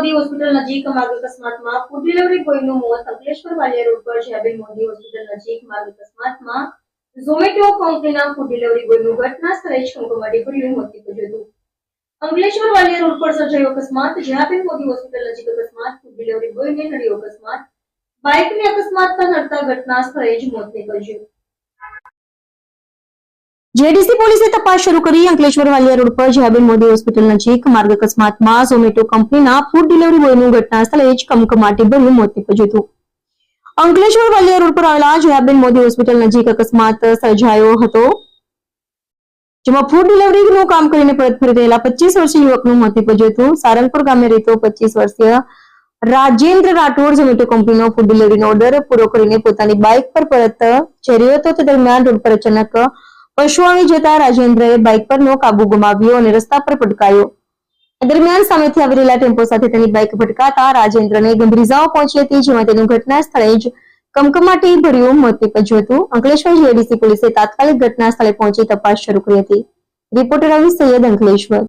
નજીક માર્ગ અકસ્માતમાં ફૂડ ડિલિવરી બોયનું મોત, અંકલેશ્વર વાલિયા રોડ પર જ્યાબેન મોદી હોસ્પિટલ નજીક માર્ગ અકસ્માતમાં ઝોમેટો કંપનીના ફૂડ ડિલિવરી બોયનું ઘટના સ્થળે જ કમકમાટી ભર્યું મોત નીપજ્યું હતું અંકલેશ્વર વાલિયા રોડ પર સર્જાયો અકસ્માત, જ્યાબેન મોદી હોસ્પિટલ નજીક અકસ્માત ફૂડ ડિલિવરી બોયને નડ્યો અકસ્માત. બાઇકને અકસ્માતમાં નડતા ઘટના સ્થળે જ મોત નીપજ્યું જેડીસી પોલીસે તપાસ શરૂ કરી. અંકલેશ્વર વાલિયા રોડ પર જયાબેન મોદી હોસ્પિટલ નજીક માર્ગ અકસ્માતમાં ઝોમેટો કંપનીના ફૂડ ડિલિવરી બોયનું ઘટના સ્થળે જ કમકમાટી ભર્યું મોત નીપજ્યું હતું. અંકલેશ્વર વાલિયા રોડ પર આવેલા જયાબેન મોદી હોસ્પિટલ નજીક અકસ્માત સર્જાયો હતો, જેમાં ફૂડ ડિલિવરીનું કામ કરીને પરત ફરી રહેલા પચીસ વર્ષીય યુવકનું મોત નીપજ્યું હતું. સારંગપુર ગામે રહેતો પચીસ વર્ષીય રાજેન્દ્ર રાઠોડ ઝોમેટો કંપનીનો ફૂડ ડિલિવરીનો ઓર્ડર પૂરો કરીને પોતાની બાઇક પર પરત જઈ રહ્યો હતો. તે દરમિયાન રોડ પર અચાનક પશુ આવી જતા રાજેન્દ્રએ બાઇક પરનો કાબુ ગુમાવ્યો અને રસ્તા પર પટકાયો દરમિયાન સામેથી આવી રહેલા ટેમ્પો સાથે તેની બાઇક ભટકાતા રાજેન્દ્રને ગંભીર ઇજાઓ પહોંચી હતી, જેમાં તેનું ઘટના સ્થળે જ કમકમાટી ભર્યું મોત નીપજ્યું હતું. અંકલેશ્વર જીએડીસી પોલીસે તાત્કાલિક ઘટના સ્થળે પહોંચી તપાસ શરૂ કરી હતી. રિપોર્ટર રવિ સૈયદ અંકલેશ્વર.